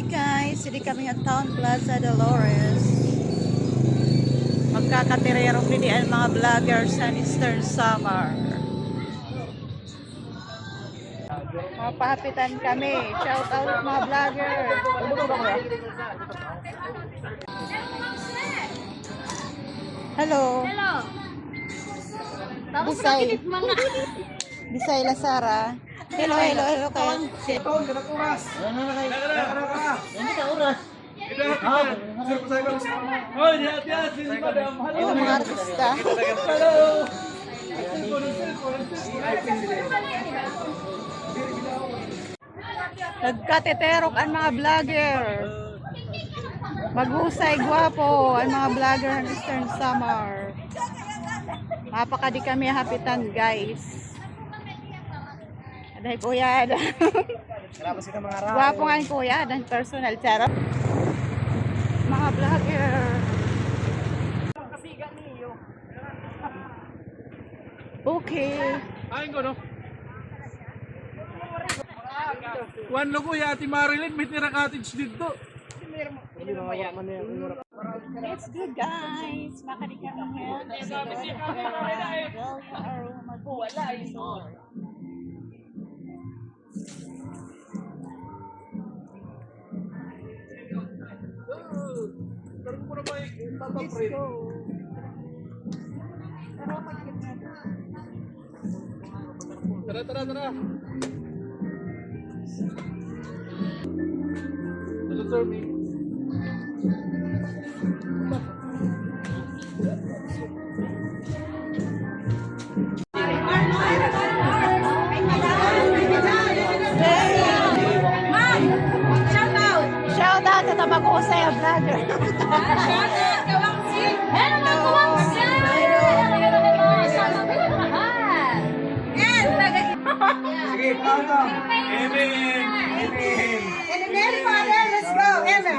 Hi guys, hindi kami at Town Plaza Dolores. Magkakatirerong din ang mga vloggers sa Eastern Summer. Mapahapitan kami. Shout out mga vlogger. Hello. Hello. Bisay. Bisay Lasara. Hello, hello, hello kayo. Hello mga artista. Nagkateterok ang mga vlogger. Maghusay gwapo ang mga vlogger ng Eastern Summer. Mapaka di kami hapitan guys. Aday kuya. Gwapo nga yung kuya. Dan personal charot. Mga vlogger. Okay. Ayun ko, no? Kuhan lang ko, ya, Ate Marilyn, may tira cottage dito. Let's go guys. Makali kami ngayon. Wala Tarong mo na ba yung na. Tara, tara, tara. Hello, sir, Shout out sa lahat! And, taga... Sige, paano? Amen! Amen! Then, Father, let's go! Amen!